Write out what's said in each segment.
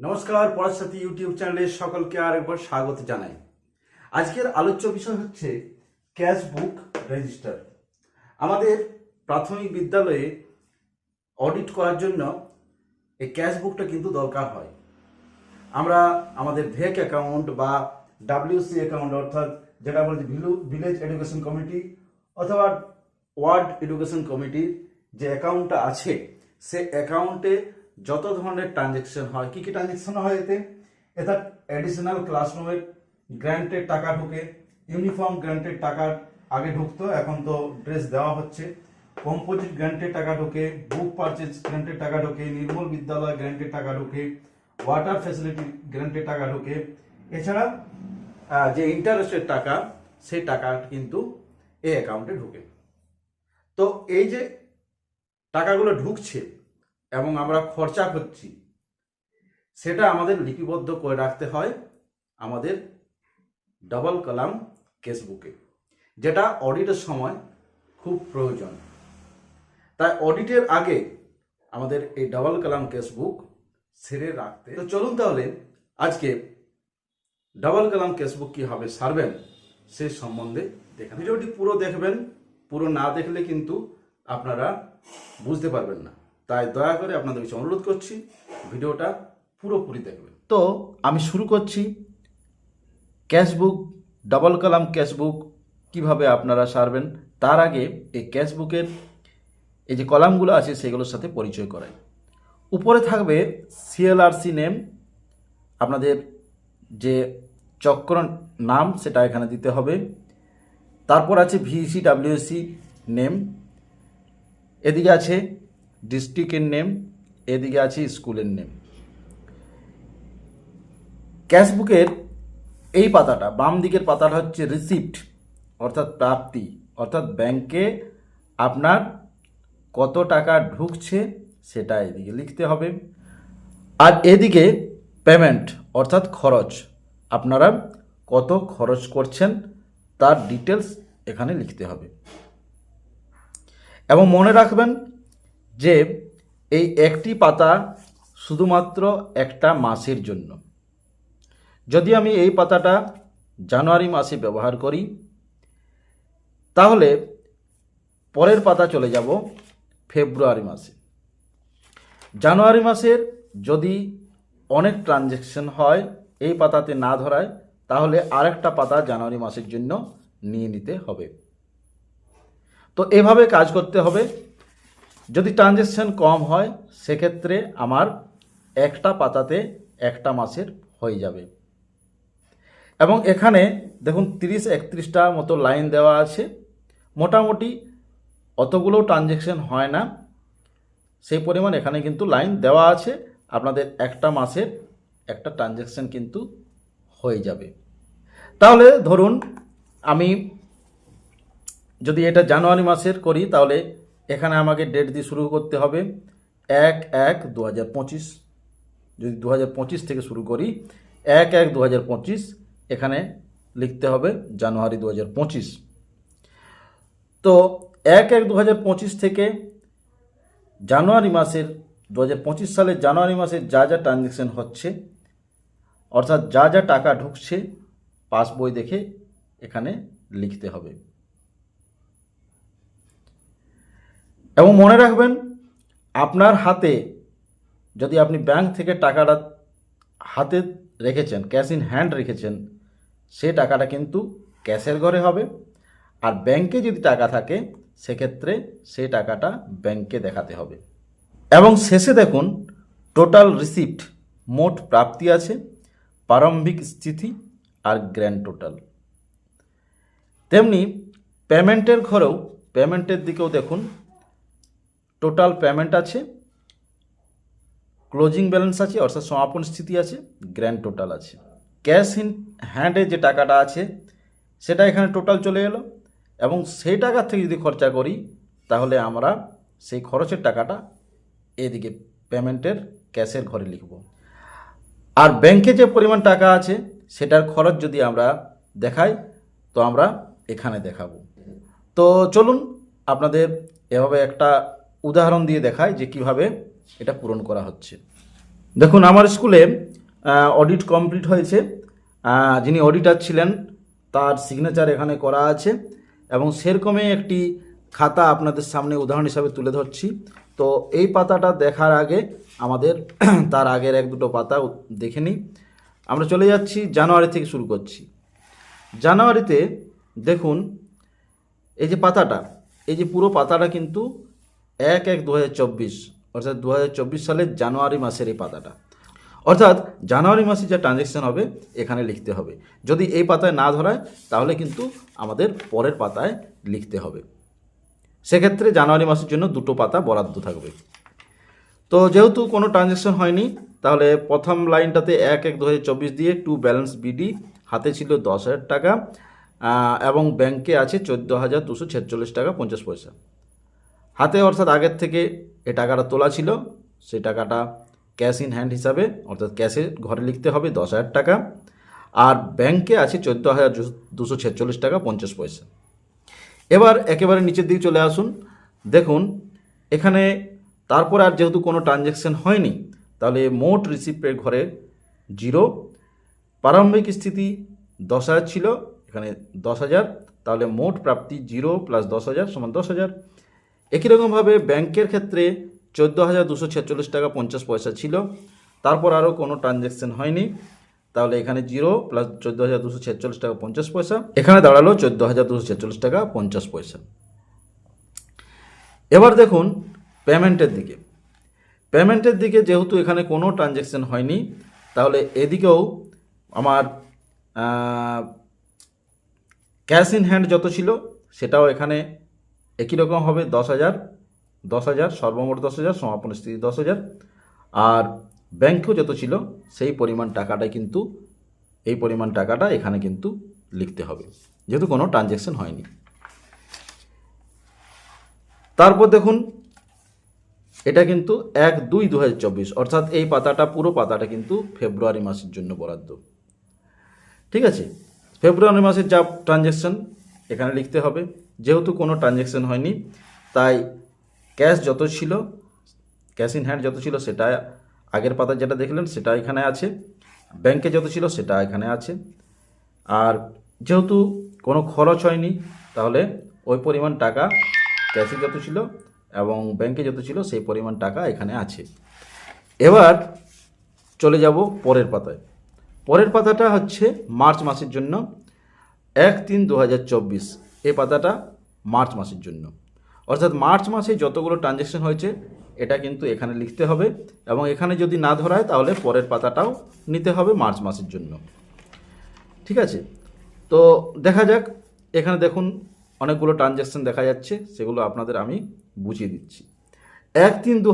নমস্কার পড়াসাথী ইউটিউব চ্যানেলে সকলকে আরেকবার স্বাগত জানাই। আজকের আলোচ্য বিষয় হচ্ছে ক্যাশ বুক রেজিস্টার। আমাদের প্রাথমিক বিদ্যালয়ে অডিট করার জন্য এই ক্যাশ বুকটা কিন্তু দরকার হয়। আমরা আমাদের ভেক অ্যাকাউন্ট বা ডাব্লিউসি অ্যাকাউন্ট, অর্থাৎ যেটা বলছে ভিলেজ এডুকেশন কমিটি অথবা ওয়ার্ড এডুকেশন কমিটির যে অ্যাকাউন্টটা আছে, সে অ্যাকাউন্টে যত ধরনের ট্রানজেকশন হয়, কি কি ট্রানজেকশন হয় এতে? এটা অ্যাডিশনাল ক্লাসরুমের গ্র্যান্টের টাকা ঢুকে ইউনিফর্ম গ্র্যান্টের টাকা আগে ঢুকতো, এখন তো ড্রেস দেওয়া হচ্ছে। কম্পোজিট গ্র্যান্টের টাকা ঢোকে বুক পারচেজ গ্র্যান্টের টাকা ঢোকে, নির্মল বিদ্যালয় গ্র্যান্টের টাকা ঢোকে ওয়াটার ফ্যাসিলিটি গ্র্যান্টের টাকা ঢোকে। এছাড়া যে ইন্টারেস্টের টাকা, সেই টাকা কিন্তু এই অ্যাকাউন্টে ঢোকে। তো এই যে টাকাগুলো ঢুকছে এবং আমরা খরচা করছি। সেটা আমাদের লিপিবদ্ধ করে রাখতে হয় আমাদের ডাবল কলাম কেসবুকে যেটা অডিটের সময় খুব প্রয়োজন। তাই অডিটের আগে আমাদের এই ডাবল কলাম কেসবুক সেরে রাখতে। তো চলুন তাহলে আজকে ডাবল কলাম কেসবুক কীভাবে সারবেন সে সম্বন্ধে দেখেন ভিডিওটি পুরো দেখবেন, পুরো না দেখলে কিন্তু আপনারা বুঝতে পারবেন না। তাই দয়া করে আপনাদের কাছে অনুরোধ করছি, ভিডিওটা পুরোপুরি দেখবেন। তো আমি শুরু করছি। ক্যাশবুক, ডাবল কলাম ক্যাশবুক কীভাবে আপনারা সারবেন, তার আগে এই ক্যাশবুকের এই যে কলামগুলো আছে, সেগুলোর সাথে পরিচয় করাই। উপরে থাকবে সিএলআরসি নেম আপনাদের যে চক্র নাম, সেটা এখানে দিতে হবে। তারপর আছে ভিসি ডাব্লিউসি নেম এদিকে আছে ডিস্ট্রিক্টের নেম, এদিকে আছে স্কুলের নেম। ক্যাশবুকের এই পাতাটা, বাম দিকের পাতাটা হচ্ছে রিসিপ্ট অর্থাৎ প্রাপ্তি, অর্থাৎ ব্যাংকে আপনার কত টাকা ঢুকছে সেটা এদিকে লিখতে হবে। আর এদিকে পেমেন্ট অর্থাৎ খরচ, আপনারা কত খরচ করছেন তার ডিটেলস এখানে লিখতে হবে। এবং মনে রাখবেন যে এই একটি পাতা শুধুমাত্র একটা মাসের জন্য। যদি আমি এই পাতাটা জানুয়ারি মাসে ব্যবহার করি, তাহলে পরের পাতা চলে যাব ফেব্রুয়ারি মাসে। জানুয়ারি মাসের যদি অনেক ট্রানজ্যাকশন হয় এই পাতাতে না ধরায়, তাহলে আরেকটা পাতা জানুয়ারি মাসের জন্য নিয়ে নিতে হবে। তো এভাবে কাজ করতে হবে। যদি ট্রানজ্যাকশন কম হয়, সেক্ষেত্রে আমার একটা পাতাতে একটা মাসের হয়ে যাবে। এবং এখানে দেখুন তিরিশ একত্রিশটা মতো লাইন দেওয়া আছে। মোটামুটি অতগুলো ট্রানজ্যাকশন হয় না। সেই পরিমাণ এখানে কিন্তু লাইন দেওয়া আছে। আপনাদের একটা মাসের একটা ট্রানজ্যাকশন কিন্তু হয়ে যাবে। তাহলে ধরুন আমি যদি এটা জানুয়ারি মাসের করি, তাহলে এখানে আমাকে ডেট দিয়ে শুরু করতে হবে এক এক দু যদি দু হাজার পঁচিশ থেকে শুরু করি, এক এক দু এখানে লিখতে হবে জানুয়ারি দু হাজার পঁচিশ। তো এক এক দু থেকে জানুয়ারি মাসের দু হাজার পঁচিশ সালের জানুয়ারি মাসের যা যা ট্রানজ্যাকশন হচ্ছে, অর্থাৎ যা যা টাকা ঢুকছে পাসবই দেখে এখানে লিখতে হবে। এবং মনে রাখবেন, আপনার হাতে যদি আপনি ব্যাংক থেকে টাকাটা হাতে রেখেছেন, ক্যাশ ইন হ্যান্ড রেখেছেন, সে টাকাটা কিন্তু ক্যাশের ঘরে হবে। আর ব্যাংকে যদি টাকা থাকে, সেক্ষেত্রে সে টাকাটা ব্যাংকে দেখাতে হবে। এবং শেষে দেখুন, টোটাল রিসিপ্ট মোট প্রাপ্তি আছে, প্রারম্ভিক স্থিতি আর গ্র্যান্ড টোটাল। তেমনি পেমেন্টের ঘরেও, পেমেন্টের দিকেও দেখুন টোটাল পেমেন্ট আছে ক্লোজিং ব্যালেন্স আছে, অর্থাৎ সমাপন স্থিতি আছে গ্র্যান্ড টোটাল আছে। ক্যাশ ইন হ্যান্ডে যে টাকাটা আছে, সেটা এখানে টোটাল চলে এলো এবং সেই টাকা থেকে যদি খরচা করি, তাহলে আমরা সেই খরচের টাকাটা এদিকে পেমেন্টের ক্যাশের ঘরে লিখব। আর ব্যাংকে যে পরিমাণ টাকা আছে, সেটার খরচ যদি আমরা দেখাই, তো আমরা এখানে দেখাবো। তো চলুন, আপনাদের এভাবে একটা উদাহরণ দিয়ে দেখায় যে কীভাবে এটা পূরণ করা হচ্ছে। দেখুন, আমার স্কুলে অডিট কমপ্লিট হয়েছে। যিনি অডিটার ছিলেন, তার সিগনেচার এখানে করা আছে এবং সেরকমই একটি খাতা আপনাদের সামনে উদাহরণ হিসাবে তুলে ধরছি। তো এই পাতাটা দেখার আগে আমাদের তার আগের এক দুটো পাতা দেখে নিই। আমরা চলে যাচ্ছি, জানুয়ারি থেকে শুরু করছি। জানুয়ারিতে দেখুন, এই যে পাতাটা, এই যে পুরো পাতাটা কিন্তু এক এক দু অর্থাৎ দু হাজার চব্বিশ সালের জানুয়ারি মাসের এই পাতাটা। অর্থাৎ জানুয়ারি মাসে যে ট্রানজ্যাকশন হবে, এখানে লিখতে হবে। যদি এই পাতায় না ধরায়, তাহলে কিন্তু আমাদের পরের পাতায় লিখতে হবে। সেক্ষেত্রে জানুয়ারি মাসের জন্য দুটো পাতা বরাদ্দ থাকবে। তো যেহেতু কোনো ট্রানজ্যাকশন হয়নি, তাহলে প্রথম লাইনটাতে এক এক দু দিয়ে টু ব্যালেন্স বিডি হাতে ছিল দশ হাজার টাকা এবং ব্যাংকে আছে চোদ্দ হাজার দুশো টাকা পঞ্চাশ পয়সা। হাতে অর্থাৎ আগের থেকে এ টাকাটা তোলা ছিল, সেই টাকাটা ক্যাশ ইন হ্যান্ড হিসাবে, অর্থাৎ ক্যাশে ঘরে লিখতে হবে দশ হাজার টাকা। আর ব্যাংকে আছে চোদ্দ হাজার দুশো ছেচল্লিশ টাকা পঞ্চাশ পয়সা। এবার একেবারে নিচের দিকে চলে আসুন। দেখুন, এখানে তারপর আর যেহেতু কোনো ট্রানজ্যাকশন হয়নি, তাহলে মোট রিসিপ্টের ঘরে জিরো। প্রারম্ভিক স্থিতি দশ হাজার ছিল, এখানে দশ হাজার, তাহলে মোট প্রাপ্তি জিরো প্লাস দশ হাজার সমান দশ হাজার। একই রকমভাবে ব্যাংকের ক্ষেত্রে চোদ্দ হাজার দুশো ছেচল্লিশ টাকা পঞ্চাশ পয়সা ছিল। তারপর আরও কোনো ট্রানজ্যাকশন হয়নি। তাহলে এখানে জিরো প্লাস চোদ্দ হাজার দুশো ছেচল্লিশ টাকা পঞ্চাশ পয়সা। এখানে দাঁড়াল চোদ্দ হাজার দুশো ছেচল্লিশ টাকা পঞ্চাশ পয়সা। এবার দেখুন পেমেন্টের দিকে। পেমেন্টের দিকে যেহেতু এখানে কোনো ট্রানজ্যাকশন হয়নি, তাহলে এদিকেও আমার ক্যাশ ইন হ্যান্ড যত ছিল, সেটাও এখানে একই রকম হবে দশ হাজার দশ হাজার, সর্বমোট দশ হাজার, সমাপন স্থিতি দশ হাজার। আর ব্যাংকেও যত ছিল, সেই পরিমাণ টাকাটাই কিন্তু, এই পরিমাণ টাকাটা এখানে কিন্তু লিখতে হবে। যেহেতু কোনো ট্রানজ্যাকশন হয়নি। তারপর দেখুন, এটা কিন্তু এক দুই দু অর্থাৎ এই পাতাটা, পুরো পাতাটা কিন্তু ফেব্রুয়ারি মাসের জন্য বরাদ্দ। ঠিক আছে? ফেব্রুয়ারি মাসের যা ট্রানজ্যাকশন, এখানে লিখতে হবে। যেহেতু কোনো ট্রানজ্যাকশন হয়নি, তাই ক্যাশ যত ছিল ক্যাশ ইন হ্যান্ড যত ছিল সেটা আগের পাতা যেটা দেখলেন সেটা এখানে আছে। ব্যাংকে যত ছিল সেটা এখানে আছে। আর যেহেতু কোনো খরচ হয়নি, তাহলে ওই পরিমাণ টাকা ক্যাশে যত ছিল এবং ব্যাংকে যত ছিল সেই পরিমাণ টাকা এখানে আছে। এবার চলে যাব পরের পাতায়। পরের পাতাটা হচ্ছে মার্চ মাসের জন্য এক তিন দু এই পাতাটা মার্চ মাসের জন্য। অর্থাৎ মার্চ মাসে যতগুলো ট্রানজ্যাকশন হয়েছে, এটা কিন্তু এখানে লিখতে হবে এবং এখানে যদি না ধরায়, তাহলে পরের পাতাটাও নিতে হবে মার্চ মাসের জন্য। ঠিক আছে? তো দেখা যাক, এখানে দেখুন অনেকগুলো ট্রানজ্যাকশন দেখা যাচ্ছে, সেগুলো আপনাদের আমি বুঝিয়ে দিচ্ছি। এক তিন দু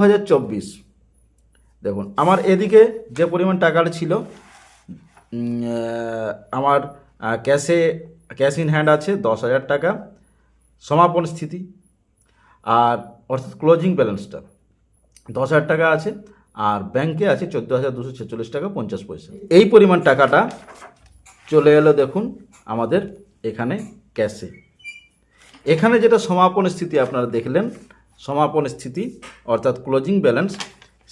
দেখুন, আমার এদিকে যে পরিমাণ টাকাটা ছিল আমার ক্যাশে ক্যাশ ইন হ্যান্ড আছে, দশ হাজার টাকা। সমাপন স্থিতি। আর অর্থাৎ ক্লোজিং ব্যালেন্সটা, দশ হাজার টাকা আছে, আর ব্যাংকে আছে চোদ্দ হাজার দুশো ছেচল্লিশ টাকা পঞ্চাশ পয়সা। এই পরিমাণ টাকাটা চলে এলো দেখুন আমাদের এখানে ক্যাশে। এখানে যেটা সমাপন স্থিতি আপনারা দেখলেন, সমাপন স্থিতি অর্থাৎ ক্লোজিং ব্যালেন্স,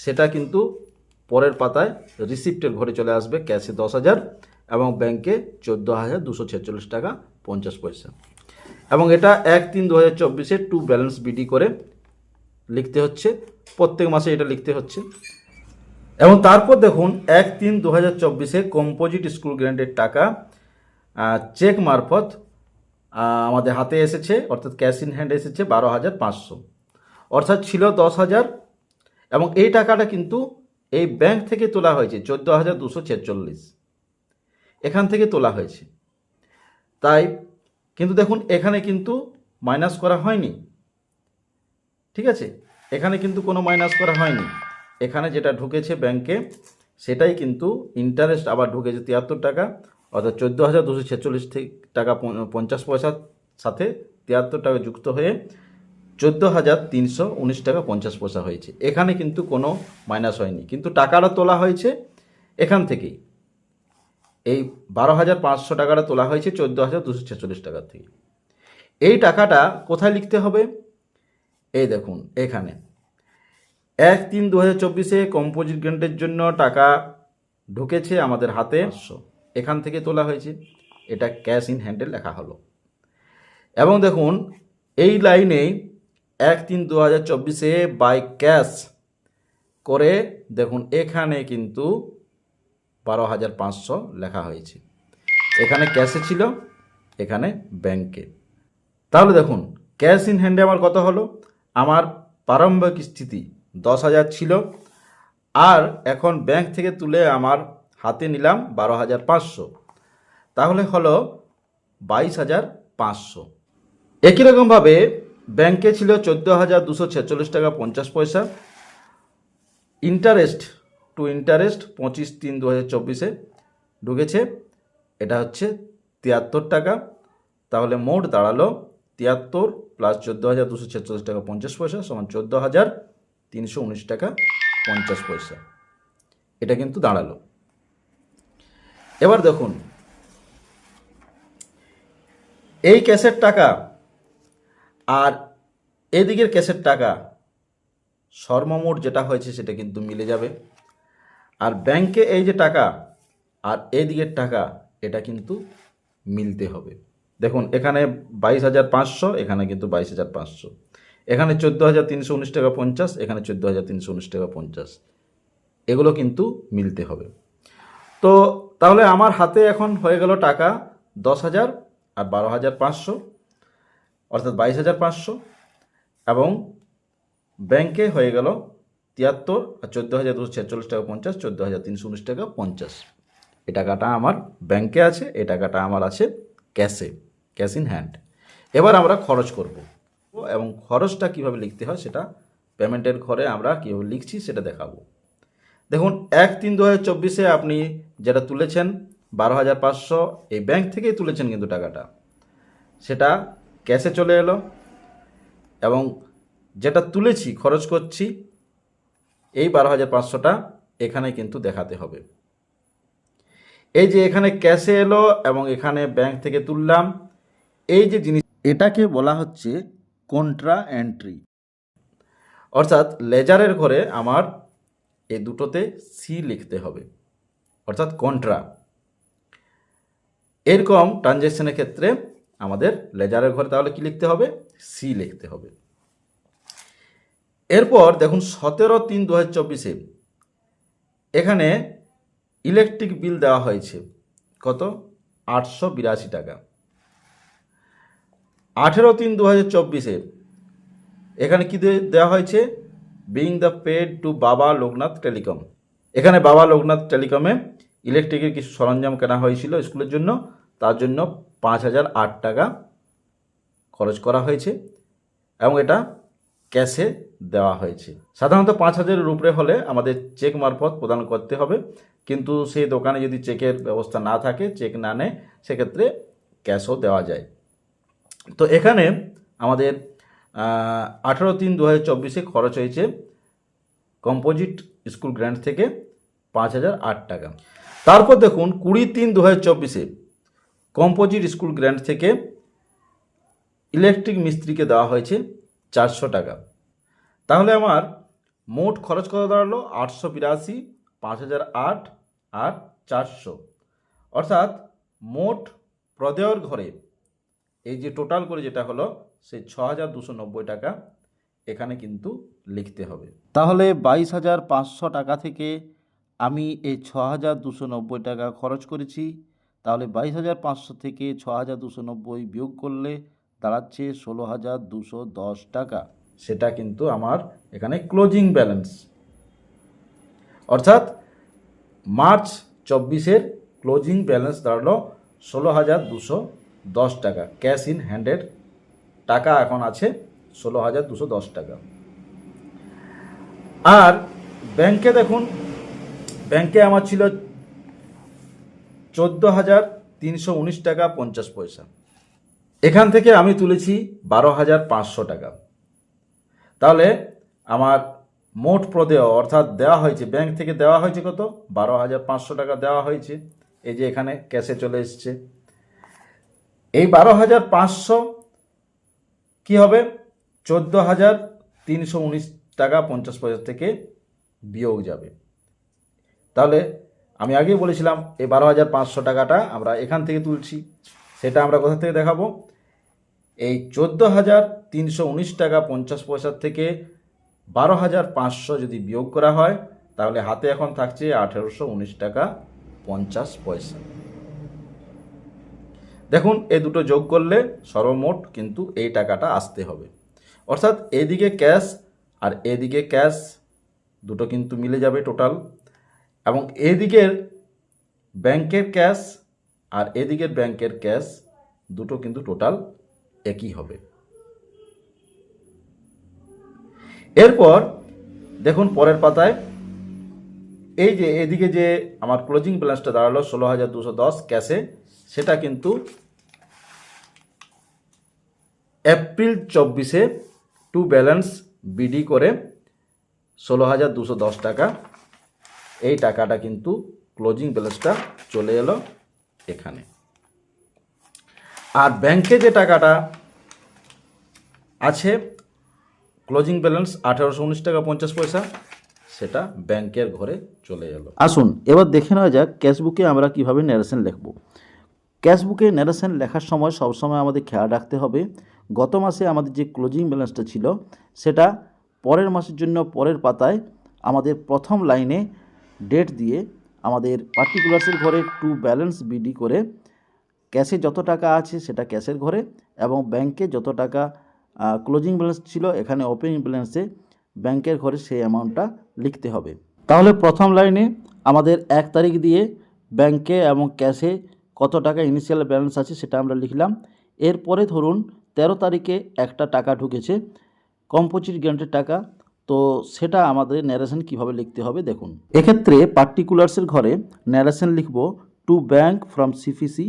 সেটা কিন্তু পরের পাতায় রিসিপ্টের ঘরে চলে আসবে, ক্যাশে দশ হাজার। এবং ব্যাংকে চোদ্দ হাজার দুশো ছেচল্লিশ টাকা পঞ্চাশ পয়সা। এবং এটা এক তিন দু হাজার চব্বিশে টু ব্যালেন্স বিডি করে লিখতে হচ্ছে। প্রত্যেক মাসে এটা লিখতে হচ্ছে। এবং তারপর দেখুন, এক তিন দু হাজার চব্বিশে কম্পোজিট স্কুল গ্র্যান্ডের টাকা চেক মারফত আমাদের হাতে এসেছে, অর্থাৎ ক্যাশ ইন হ্যান্ড এসেছে বারো হাজার পাঁচশো। অর্থাৎ ছিল দশ হাজার, এবং এই টাকাটা কিন্তু এই ব্যাংক থেকে তোলা হয়েছে চোদ্দ হাজার দুশো ছেচল্লিশ। এখান থেকে তোলা হয়েছে। তাই কিন্তু দেখুন, এখানে কিন্তু মাইনাস করা হয়নি। ঠিক আছে? এখানে কিন্তু কোনো মাইনাস করা হয়নি। এখানে যেটা ঢুকেছে ব্যাংকে সেটাই কিন্তু ইন্টারেস্ট আবার ঢুকেছে তিয়াত্তর টাকা, অর্থাৎ চোদ্দ হাজার দুশো ছেচল্লিশ টাকা পঞ্চ- পঞ্চাশ পয়সার সাথে তিয়াত্তর টাকা যুক্ত হয়ে চোদ্দ হাজার তিনশো উনিশ টাকা পঞ্চাশ পয়সা হয়েছে। এখানে কিন্তু কোনো মাইনাস হয়নি। কিন্তু টাকাটা তোলা হয়েছে এখান থেকেই। এই বারো হাজার পাঁচশো টাকাটা তোলা হয়েছে চোদ্দ হাজার দুশো ছেচল্লিশ টাকার থেকে। এই টাকাটা কোথায় লিখতে হবে? এই দেখুন এখানে। এক তিন দু হাজার চব্বিশে কম্পোজিট গ্রান্টের জন্য টাকা ঢুকেছে আমাদের হাতে। এখান থেকে তোলা হয়েছে। এটা ক্যাশ ইন হ্যান্ডে লেখা হলো। এবং দেখুন এই লাইনে এক তিন দু হাজার চব্বিশে বাই ক্যাশ করে দেখুন এখানে কিন্তু বারো হাজার পাঁচশো লেখা হয়েছে। এখানে ক্যাশে ছিল, এখানে ব্যাংকে তাহলে দেখুন ক্যাশ ইন হ্যান্ডে আমার কত হলো? আমার প্রারম্ভিক স্থিতি দশ হাজার ছিল, আর এখন ব্যাংক থেকে তুলে আমার হাতে নিলাম বারো হাজার পাঁচশো। তাহলে হলো বাইশ হাজার পাঁচশো। একই রকমভাবে ব্যাংকে ছিল চোদ্দ হাজার দুশো ছেচল্লিশ টাকা পঞ্চাশ পয়সা। ইন্টারেস্ট টু ইন্টারেস্ট পঁচিশ তিন দু হাজার চব্বিশে ঢুকেছে। এটা হচ্ছে তিয়াত্তর টাকা। তাহলে মোট দাঁড়াল তিয়াত্তর প্লাস চোদ্দ হাজার দুশো ছেচল্লিশ টাকা পঞ্চাশ পয়সা সমান চোদ্দ হাজার তিনশো উনিশ টাকা পঞ্চাশ পয়সা। এটা কিন্তু দাঁড়াল। এবার দেখুন, এই ক্যাশের টাকা আর এদিকের ক্যাশের টাকা সর্বমোট যেটা হয়েছে সেটা কিন্তু মিলে যাবে। আর ব্যাংকে এই যে টাকা আর এদিকের টাকা, এটা কিন্তু মিলতে হবে। দেখুন, এখানে বাইশ হাজার পাঁচশো, এখানে কিন্তু বাইশ হাজার পাঁচশো। এখানে চোদ্দ হাজার তিনশো উনিশ টাকা পঞ্চাশ, এখানে চোদ্দ হাজার তিনশো উনিশ টাকা পঞ্চাশ। এগুলো কিন্তু মিলতে হবে। তো তাহলে আমার হাতে এখন হয়ে গেল টাকা দশ হাজার আর বারো হাজার পাঁচশো, অর্থাৎ বাইশ হাজার পাঁচশো, এবং ব্যাংকে হয়ে গেল তিয়াত্তর আর চোদ্দ হাজার দুশো ছেচল্লিশ টাকা পঞ্চাশ চোদ্দ হাজার তিনশো উনিশ টাকা পঞ্চাশ। এ টাকাটা আমার ব্যাংকে আছে এ টাকাটা আমার আছে ক্যাশে ক্যাশ ইন হ্যান্ড এবার আমরা খরচ করব। এবং খরচটা কীভাবে লিখতে হয় সেটা পেমেন্টের ঘরে আমরা কীভাবে লিখছি সেটা দেখাবো। দেখুন, এক তিন দু হাজার চব্বিশে আপনি যেটা তুলেছেন, বারো হাজার পাঁচশো, এই ব্যাংক থেকেই তুলেছেন কিন্তু টাকাটা। সেটা ক্যাশে চলে এলো। এবং যেটা তুলেছি, খরচ করছি এই বারো হাজার পাঁচশোটা এখানে কিন্তু দেখাতে হবে। এই যে এখানে ক্যাশে এলো এবং এখানে ব্যাংক থেকে তুললাম, এই যে জিনিস এটাকে বলা হচ্ছে কন্ট্রা এন্ট্রি অর্থাৎ লেজারের ঘরে আমার এই দুটোতে সি লিখতে হবে, অর্থাৎ কন্ট্রা এরকম ট্রানজ্যাকশনের ক্ষেত্রে আমাদের লেজারের ঘরে তাহলে কি লিখতে হবে? সি লিখতে হবে। এরপর দেখুন সতেরো তিন দু হাজার চব্বিশে এখানে ইলেকট্রিক বিল দেওয়া হয়েছে। কত? আটশো বিরাশি টাকা। আঠেরো তিন দু হাজার চব্বিশে এখানে কি দেওয়া হয়েছে? বিং দ্য পেড টু বাবা লোকনাথ টেলিকম এখানে বাবা লোকনাথ টেলিকমে ইলেকট্রিকের কিছু সরঞ্জাম কেনা হয়েছিল স্কুলের জন্য। তার জন্য পাঁচ হাজার আট টাকা খরচ করা হয়েছে। এবং এটা ক্যাশে দেওয়া হয়েছে। সাধারণত পাঁচ হাজারের উপরে হলে আমাদের চেক মারফত প্রদান করতে হবে। কিন্তু সেই দোকানে যদি চেকের ব্যবস্থা না থাকে চেক না নেয়, সেক্ষেত্রে ক্যাশও দেওয়া যায়। তো এখানে আমাদের আঠেরো তিন দু হাজার চব্বিশে খরচ হয়েছে কম্পোজিট স্কুল গ্র্যান্ট থেকে পাঁচ হাজার আট টাকা। তারপর দেখুন, কুড়ি তিন দু হাজার চব্বিশে কম্পোজিট স্কুল গ্র্যান্ট থেকে ইলেকট্রিক মিস্ত্রিকে দেওয়া হয়েছে। চারশো টাকা। তাহলে আমার মোট খরচ কত দাঁড়াল? আটশো বিরাশি, পাঁচ হাজার আট আর চারশো। অর্থাৎ মোট প্রদেয়র ঘরে এই যে টোটাল করে যেটা হলো, সেই ছ হাজার দুশো নব্বই টাকা এখানে কিন্তু লিখতে হবে। তাহলে বাইশ হাজার পাঁচশো টাকা থেকে আমি এই ছ হাজার দুশো নব্বই টাকা খরচ করেছি। তাহলে বাইশ হাজার পাঁচশো থেকে ছ হাজার দুশো নব্বই বিয়োগ করলে দাঁড়াচ্ছে ষোলো হাজার দুশো দশ টাকা। সেটা কিন্তু আমার এখানে ক্লোজিং ব্যালেন্স অর্থাৎ মার্চ চব্বিশের ক্লোজিং ব্যালেন্স দাঁড়াল ষোলো হাজার দুশো দশ টাকা। ক্যাশ ইন হ্যান্ডেড টাকা এখন আছে ষোলো হাজার দুশো দশ টাকা। আর ব্যাংকে দেখুন ব্যাংকে আমার ছিল চোদ্দ হাজার তিনশো উনিশ টাকা পঞ্চাশ পয়সা। এখান থেকে আমি তুলেছি বারো হাজার পাঁচশো টাকা। তাহলে আমার মোট প্রদেয় অর্থাৎ দেওয়া হয়েছে, ব্যাংক থেকে দেওয়া হয়েছে কত? বারো হাজার পাঁচশো টাকা দেওয়া হয়েছে। এই যে এখানে ক্যাশে চলে এসছে। এই বারো হাজার পাঁচশো কী হবে? চোদ্দ হাজার তিনশো উনিশ টাকা পঞ্চাশ পয়সা থেকে বিয়োগ যাবে। তাহলে আমি আগেই বলেছিলাম, এই বারো হাজার পাঁচশো টাকাটা আমরা এখান থেকে তুলছি। সেটা আমরা কোথা থেকে দেখাবো? এই চোদ্দ হাজার তিনশো উনিশ টাকা পঞ্চাশ পয়সার থেকে বারো হাজার পাঁচশো যদি বিয়োগ করা হয়, তাহলে হাতে এখন থাকছে আঠেরোশো উনিশ টাকা পঞ্চাশ পয়সা। দেখুন এই দুটো যোগ করলে সর্বমোট কিন্তু এই টাকাটা আসতে হবে। অর্থাৎ এদিকে ক্যাশ আর এদিকে ক্যাশ দুটো কিন্তু মিলে যাবে টোটাল। এবং এদিকের ব্যাংকের ক্যাশ আর এদিকের ব্যাংকের ক্যাশ দুটো কিন্তু টোটাল একই হবে। এরপর দেখুন পরের পাতায়, এই যে এদিকে যে আমার ক্লোজিং ব্যালেন্সটা দাঁড়াল ষোলো হাজার দুশো দশ ক্যাশে সেটা কিন্তু এপ্রিল চব্বিশে টু ব্যালেন্স বিডি করে ষোলো হাজার দুশো দশ টাকা, এই টাকাটা কিন্তু ক্লোজিং ব্যালেন্সটা চলে এলো এখানে। আর ব্যাংকে যে টাকাটা আছে ক্লোজিং ব্যালেন্স আঠেরোশো উনিশ টাকা পঞ্চাশ পয়সা, সেটা ব্যাংকের ঘরে চলে গেল আসুন, এবার দেখে নেওয়া যাক ক্যাশবুকে আমরা কীভাবে ন্যারেশন লিখব। ক্যাশবুকে ন্যারেশন লেখার সময় সবসময় আমাদের খেয়াল রাখতে হবে, গত মাসে আমাদের যে ক্লোজিং ব্যালেন্সটা ছিল, সেটা পরের মাসের জন্য পরের পাতায় আমাদের প্রথম লাইনে ডেট দিয়ে আমাদের পার্টিকুলার্সের ঘরে টু ব্যালেন্স বিডি করে ক্যাশে যত টাকা আছে সেটা ক্যাশের ঘরে এবং ব্যাংকে যত টাকা ক্লোজিং ব্যালেন্স ছিল এখানে ওপেনিং ব্যালেন্সে ব্যাংকের ঘরে সেই অ্যামাউন্টটা লিখতে হবে। তাহলে প্রথম লাইনে আমাদের এক তারিখ দিয়ে ব্যাংকে এবং ক্যাশে কত টাকা ইনিশিয়াল ব্যালেন্স আছে সেটা আমরা লিখলাম। এরপরে ধরুন তেরো তারিখে একটা টাকা ঢুকেছে, কম্পোজিট গ্রান্টের টাকা, তো সেটা আমাদের ন্যারেশন কীভাবে লিখতে হবে দেখুন। এক্ষেত্রে পার্টিকুলার্সের ঘরে ন্যারেশন লিখব টু ব্যাংক ফ্রম সিফিসি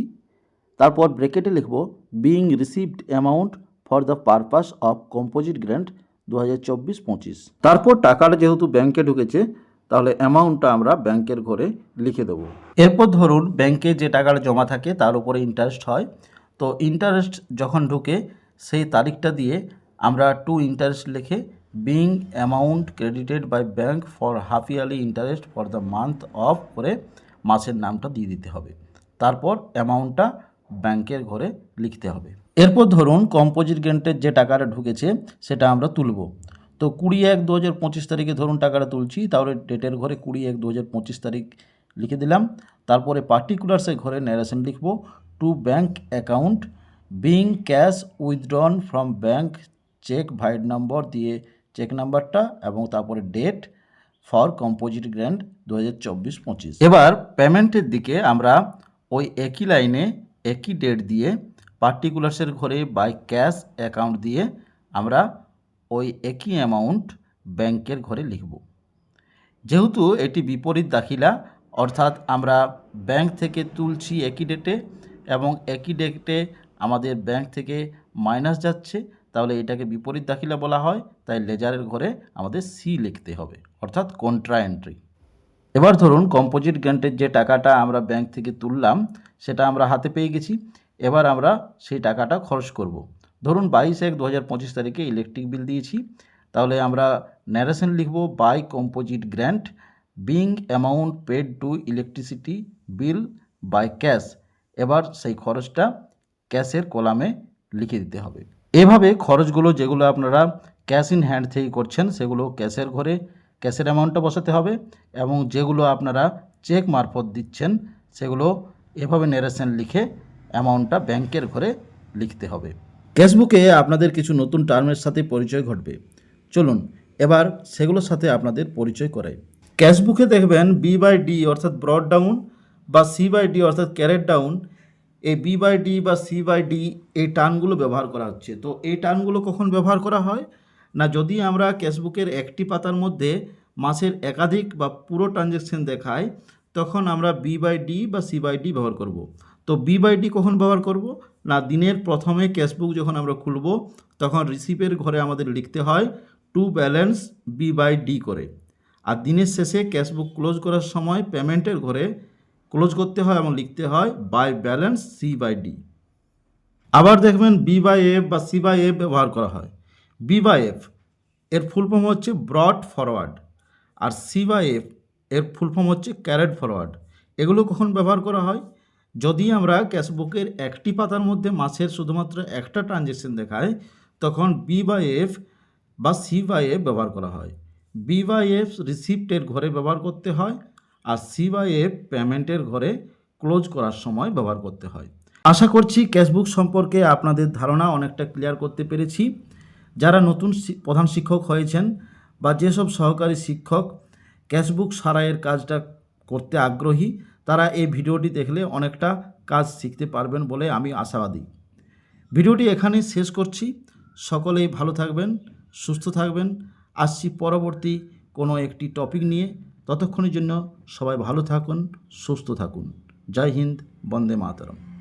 তারপর ব্রেকেটে লিখব being received amount for the purpose of composite grant দু হাজার চব্বিশ পঁচিশ। তারপর টাকাটা যেহেতু ব্যাংকে ঢুকেছে, তাহলে অ্যামাউন্টটা আমরা ব্যাংকের ঘরে লিখে দেবো। এরপর ধরুন ব্যাংকে যে টাকাটা জমা থাকে, তার উপরে ইন্টারেস্ট হয়। তো ইন্টারেস্ট যখন ঢুকে, সেই তারিখটা দিয়ে আমরা টু ইন্টারেস্ট লিখে being amount credited by bank for half yearly interest for the month of করে মাসের নামটা দিয়ে দিতে হবে। তারপর অ্যামাউন্টটা ব্যাংকের ঘরে লিখতে হবে। এরপর ধরুন কম্পোজিট গ্রান্টের যে টাকাটা ঢুকেছে, সেটা আমরা তুলব। তো কুড়ি এক দু হাজার পঁচিশ তারিখে ধরুন টাকাটা তুলছি, তাহলে ডেটের ঘরে কুড়ি এক দু হাজার পঁচিশ তারিখ লিখে দিলাম। তারপরে পার্টিকুলার্সের ঘরে ন্যারেশন লিখব। To bank account being cash withdrawn from bank cheque vide number দিয়ে চেক নাম্বারটা এবং তারপরে ডেট ফর কম্পোজিট গ্র্যান্ড দু হাজার চব্বিশ পঁচিশ। এবার পেমেন্টের দিকে আমরা ওই একই লাইনে একই ডেট দিয়ে পার্টিকুলার্সের ঘরে বাই ক্যাশ অ্যাকাউন্ট দিয়ে আমরা ওই একই অ্যামাউন্ট ব্যাংকের ঘরে লিখব। যেহেতু এটি বিপরীত দাখিলা, অর্থাৎ আমরা ব্যাংক থেকে তুলছি একই ডেটে এবং একই ডেটে আমাদের ব্যাংক থেকে মাইনাস যাচ্ছে, তাহলে এটাকে বিপরীত দাখিলা বলা হয়, তাই লেজারের ঘরে আমাদের সি লিখতে হবে, অর্থাৎ কন্ট্রা এন্ট্রি এবার ধরুন কম্পোজিট গ্রান্টের যে টাকাটা আমরা ব্যাংক থেকে তুললাম, সেটা আমরা হাতে পেয়ে গেছি। এবার আমরা সেই টাকাটা খরচ করব। ধরুন বাইশ এক দু তারিখে ইলেকট্রিক বিল দিয়েছি। তাহলে আমরা ন্যারেশন লিখব by composite grant being amount paid to electricity bill by cash এবার সেই খরচটা ক্যাশের কলামে লিখে দিতে হবে। এভাবে খরচগুলো যেগুলো আপনারা ক্যাশ ইন হ্যান্ড থেকে করছেন, সেগুলো ক্যাশের ঘরে ক্যাশের অ্যামাউন্টটা বসাতে হবে এবং যেগুলো আপনারা চেক মারফত দিচ্ছেন, সেগুলো এভাবে নেরেশন লিখে অ্যামাউন্টটা ব্যাংকের ঘরে লিখতে হবে। ক্যাশবুকে আপনাদের কিছু নতুন টার্মের সাথে পরিচয় ঘটবে। চলুন, এবার সেগুলোর সাথে আপনাদের পরিচয় করাই। ক্যাশবুকে দেখবেন বি বাই ডি অর্থাৎ ব্রড ডাউন বা সি বাই ডি অর্থাৎ ক্যারেট ডাউন এই বি বাই ডি বা সি বাই ডি এই টার্মগুলো ব্যবহার করা হচ্ছে। তো এই টার্মগুলো কখন ব্যবহার করা হয়? না যদি আমরা ক্যাশবুকের একটি পাতার মধ্যে মাসের একাধিক বা পুরো ট্রানজ্যাকশন দেখায় তখন আমরা বি বাই ডি বা সি বাই ডি ব্যবহার করব। তো বি বাই ডি কখন ব্যবহার করব? না, দিনের প্রথমে ক্যাশবুক যখন আমরা খুলব, তখন রিসিপের ঘরে আমাদের লিখতে হয় to balance B by D করে। আর দিনের শেষে ক্যাশবুক ক্লোজ করার সময় পেমেন্টের ঘরে ক্লোজ করতে হয় এবং লিখতে হয় by balance C by D আবার দেখবেন বি বাই এফ বা সি বাই এফ ব্যবহার করা হয়। বি বাই এফ এর ফুল ফর্ম হচ্ছে ব্রড ফরওয়ার্ড আর সি বা এফ এর ফুল ফর্ম হচ্ছে ক্যারেট ফরওয়ার্ড এগুলো কখন ব্যবহার করা হয়? যদি আমরা ক্যাশবুকের একটি পাতার মধ্যে মাসের শুধুমাত্র একটা ট্রানজ্যাকশন দেখায় তখন বি বা এফ বা সি বা এফ ব্যবহার করা হয়। বি বা এফ রিসিপ্টের ঘরে ব্যবহার করতে হয় আর সি বা এফ পেমেন্টের ঘরে ক্লোজ করার সময় ব্যবহার করতে হয়। আশা করছি ক্যাশবুক সম্পর্কে আপনাদের ধারণা অনেকটা ক্লিয়ার করতে পেরেছি। যারা নতুন প্রধান শিক্ষক হয়েছেন বা যেসব সহকারী শিক্ষক ক্যাশবুক সারাইয়ের কাজটা করতে আগ্রহী, তারা এই ভিডিওটি দেখলে অনেকটা কাজ শিখতে পারবেন বলে আমি আশাবাদী। ভিডিওটি এখানে শেষ করছি। সকলেই ভালো থাকবেন, সুস্থ থাকবেন। আসছি পরবর্তী কোনো একটি টপিক নিয়ে। ততক্ষণের জন্য সবাই ভালো থাকুন, সুস্থ থাকুন। জয় হিন্দ, বন্দে মাতরম।